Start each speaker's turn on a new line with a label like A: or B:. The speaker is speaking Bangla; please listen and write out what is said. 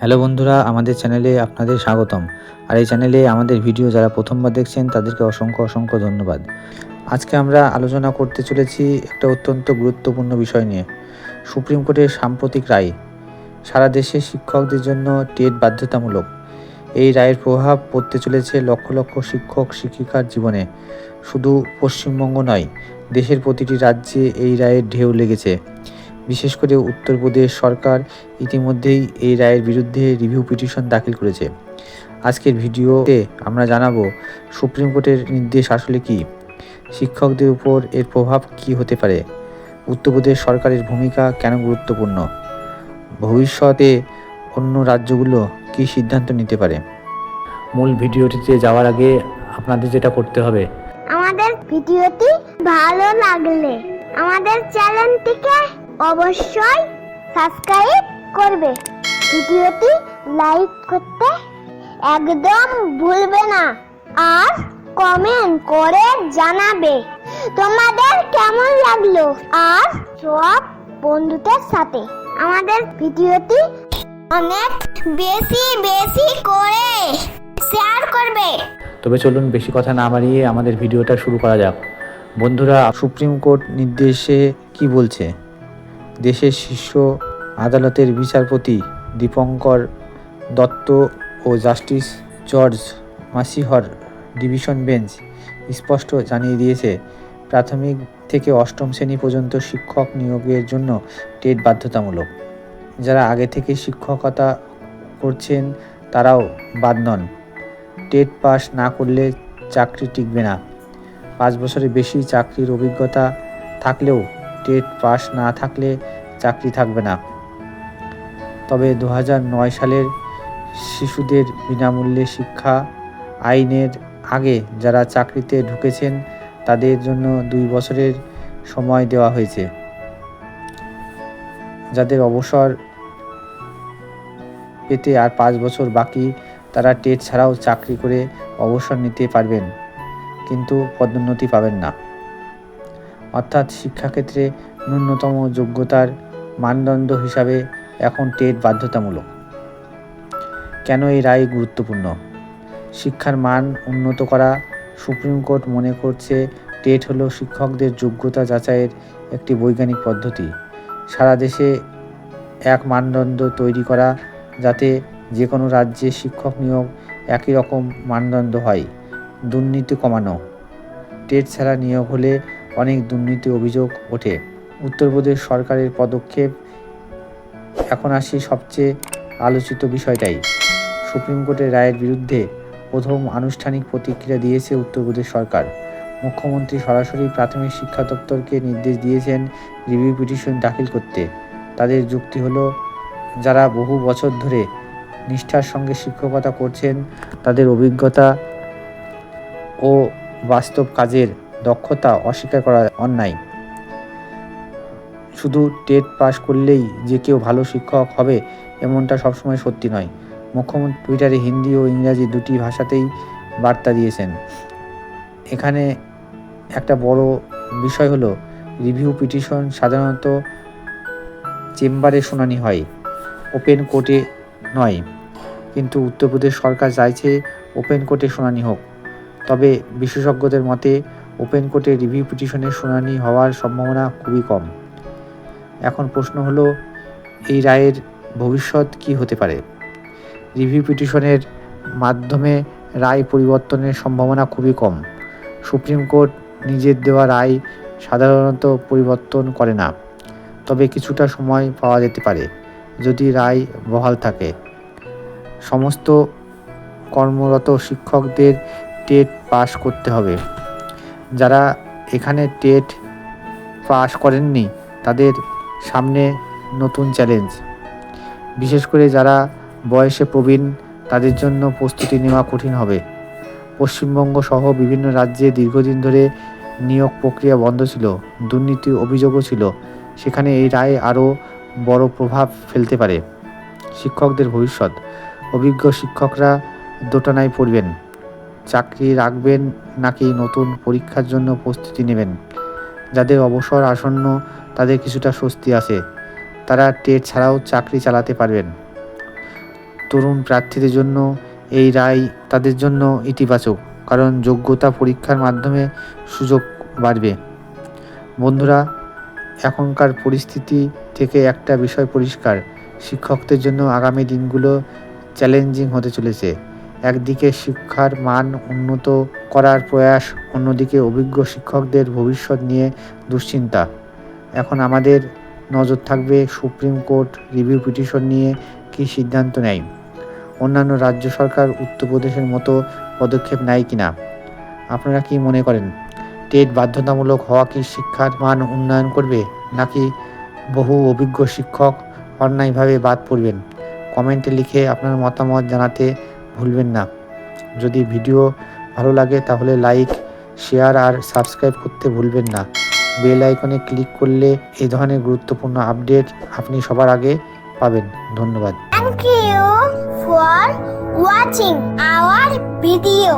A: হ্যালো বন্ধুরা, আমাদের চ্যানেলে আপনাদের স্বাগতম। আর এই চ্যানেলে আমাদের ভিডিও যারা প্রথমবার দেখছেন, তাদেরকে অসংখ্য অসংখ্য ধন্যবাদ। আজকে আমরা আলোচনা করতে চলেছি একটা অত্যন্ত গুরুত্বপূর্ণ বিষয় নিয়ে, সুপ্রিম কোর্টের সাম্প্রতিক রায়। সারা দেশে শিক্ষকদের জন্য টেট বাধ্যতামূলক। এই রায়ের প্রভাব পড়তে চলেছে লক্ষ লক্ষ শিক্ষক, শিক্ষিকার জীবনে। শুধু পশ্চিমবঙ্গ নয়, দেশের প্রতিটি রাজ্যে এই রায়ের ঢেউ লেগেছে। বিশেষ করে উত্তরপ্রদেশ সরকার ইতিমধ্যেই এই রায়ের বিরুদ্ধে রিভিউ পিটিশন দাখিল করেছে। আজকের ভিডিওতে আমরা জানাব, সুপ্রিম কোর্টের নির্দেশ আসলে কি? শিক্ষকদের উপর এর প্রভাব কি হতে পারে? উত্তরপ্রদেশ সরকারের ভূমিকা কেন গুরুত্বপূর্ণ? ভবিষ্যতে অন্য রাজ্যগুলো কি সিদ্ধান্ত নিতে পারে? মূল ভিডিওটিতে যাওয়ার আগে আপনাদের যেটা করতে হবে।
B: আমাদের ভিডিওটি ভালো লাগলে আমাদের চ্যানেলটিকে অবশ্যই সাবস্ক্রাইব করবে। ভিডিওটি লাইক করতে একদম ভুলবে না আর কমেন্ট করে জানাবে। তোমাদের কেমন লাগল? আর সব বন্ধুদের সাথে। আমাদের ভিডিওটি অনেক বেশি বেশি করে শেয়ার করবে।
A: তবে চলুন বেশি কথা না বাড়িয়ে আমাদের ভিডিওটা শুরু করা যাক। বন্ধুরা সুপ্রিম কোর্ট নির্দেশে কি বলছে? দেশের শীর্ষ আদালতের বিচারপতি দীপঙ্কর দত্ত ও জাস্টিস জর্জ মাসিহর ডিভিশন বেঞ্চ স্পষ্ট জানিয়ে দিয়েছে, প্রাথমিক থেকে অষ্টম শ্রেণি পর্যন্ত শিক্ষক নিয়োগের জন্য টেট বাধ্যতামূলক। যারা আগে থেকে শিক্ষকতা করছেন, তারাও বাদ নন। টেট পাস না করলে চাকরি টিকবে না। পাঁচ বছরের বেশি চাকরির অভিজ্ঞতা থাকলেও টেট পাস না থাকলে চাকরি থাকবে না। তবে দু সালের শিশুদের বিনামূল্যে শিক্ষা আইনের আগে যারা চাকরিতে ঢুকেছেন, তাদের জন্য দুই বছরের সময় দেওয়া হয়েছে। যাদের অবসর পেতে আর পাঁচ বছর বাকি, তারা টেট ছাড়াও চাকরি করে অবসর নিতে পারবেন, কিন্তু পদোন্নতি পাবেন না। অর্থাৎ শিক্ষাক্ষেত্রে ন্যূনতম যোগ্যতার মানদণ্ড হিসাবে এখন টেট বাধ্যতামূলক। কেন এই রায় গুরুত্বপূর্ণ? শিক্ষার মান উন্নত করা সুপ্রিম কোর্ট মনে করছে টেট হলো শিক্ষকদের যোগ্যতা যাচাইয়ের একটি বৈজ্ঞানিক পদ্ধতি। সারা দেশে এক মানদণ্ড তৈরি করা যাতে যে কোনো রাজ্যে শিক্ষক নিয়োগ একই রকম মানদণ্ড হয়, দুর্নীতি কমানো। টেট ছাড়া নিয়োগ হলে অনেক দুর্নীতি অভিযোগ ওঠে। উত্তরপ্রদেশ সরকারের পদক্ষেপ, এখন আসি সবচেয়ে আলোচিত বিষয়টাই। সুপ্রিম কোর্টের রায়ের বিরুদ্ধে প্রথম আনুষ্ঠানিক প্রতিক্রিয়া দিয়েছে উত্তরপ্রদেশ সরকার। মুখ্যমন্ত্রী সরাসরি প্রাথমিক শিক্ষা দপ্তরকে নির্দেশ দিয়েছেন রিভিউ পিটিশন দাখিল করতে। তাদের যুক্তি হলো, যারা বহু বছর ধরে নিষ্ঠার সঙ্গে শিক্ষকতা করছেন, তাদের অভিজ্ঞতা ও বাস্তব কাজের দক্ষতা অস্বীকার করা অন্যায়। শুধু টেট পাস করলেই যে কেউ ভালো শিক্ষক হবে, এমনটা সবসময় সত্যি নয়। মুখ্যমন্ত্রী টুইটারে হিন্দি ও ইংরাজি দুটি ভাষাতেই বার্তা দিয়েছেন। এখানে একটা বড় বিষয় হলো, রিভিউ পিটিশন সাধারণত চেম্বারে শুনানি হয়, ওপেন কোর্টে নয়। কিন্তু উত্তরপ্রদেশ সরকার চাইছে ওপেন কোর্টে শুনানি হোক। তবে বিশেষজ্ঞদের মতে ওপেন কোর্টে রিভিউ পিটিশনের শুনানি হওয়ার সম্ভাবনা খুবই কম। এখন প্রশ্ন হলো, এই রায়ের ভবিষ্যৎ কি হতে পারে? রিভিউ পিটিশনের মাধ্যমে রায় পরিবর্তনের সম্ভাবনা খুবই কম। সুপ্রিম কোর্ট নিজের দেওয়া রায় সাধারণত পরিবর্তন করে না। তবে কিছুটা সময় পাওয়া যেতে পারে, যদি রায় বহাল থাকে। সমস্ত কর্মরত শিক্ষকদের টেট পাস করতে হবে। যারা এখানে টেট পাস করেননি, তাদের সামনে নতুন চ্যালেঞ্জ। বিশেষ করে যারা বয়সে প্রবীণ, তাদের জন্য প্রস্তুতি নেওয়া কঠিন হবে। পশ্চিমবঙ্গ সহ বিভিন্ন রাজ্যে দীর্ঘদিন ধরে নিয়োগ প্রক্রিয়া বন্ধ ছিল দুর্নীতি অভিযোগও ছিল। সেখানে এই রায় আরও বড় প্রভাব ফেলতে পারে। শিক্ষকদের ভবিষ্যৎ। অভিজ্ঞ শিক্ষকরা দোটানায় পড়বেন। চাকরি রাখবেন নাকি নতুন পরীক্ষার জন্য প্রস্তুতি নেবেন? যাদের অবসর আসন্ন, তাদের কিছুটা স্বস্তি আছে। তারা টেট ছাড়াও চাকরি চালাতে পারবেন। তরুণ প্রার্থীদের জন্য এই রায় তাদের জন্য ইতিবাচক, কারণ যোগ্যতা পরীক্ষার মাধ্যমে সুযোগ বাড়বে। বন্ধুরা, এখনকার পরিস্থিতি থেকে একটা বিষয় পরিষ্কার। শিক্ষকদের জন্য আগামী দিনগুলো চ্যালেঞ্জিং হতে চলেছে। একদিকে শিক্ষার মান উন্নত করার প্রয়াস, অন্যদিকে অভিজ্ঞ শিক্ষকদের ভবিষ্যৎ নিয়ে দুশ্চিন্তা। এখন আমাদের নজর থাকবে সুপ্রিম কোর্ট রিভিউ পিটিশন নিয়ে কী সিদ্ধান্ত নেয়। অন্যান্য রাজ্য সরকার উত্তরপ্রদেশের মতো পদক্ষেপ নেয় কি না আপনারা কি মনে করেন, টেট বাধ্যতামূলক হওয়া কি শিক্ষার মান উন্নয়ন করবে, নাকি বহু অভিজ্ঞ শিক্ষক অন্যায়ভাবে বাদ পড়বেন? কমেন্টে লিখে আপনার মতামত জানাতে ভুলবেন না। যদি ভিডিও ভালো লাগে তাহলে লাইক, শেয়ার আর সাবস্ক্রাইব করতে ভুলবেন না। বেল আইকনে ক্লিক করলে এই ধরনের গুরুত্বপূর্ণ আপডেট আপনি সবার আগে পাবেন। ধন্যবাদ।
B: Thank you for watching our video.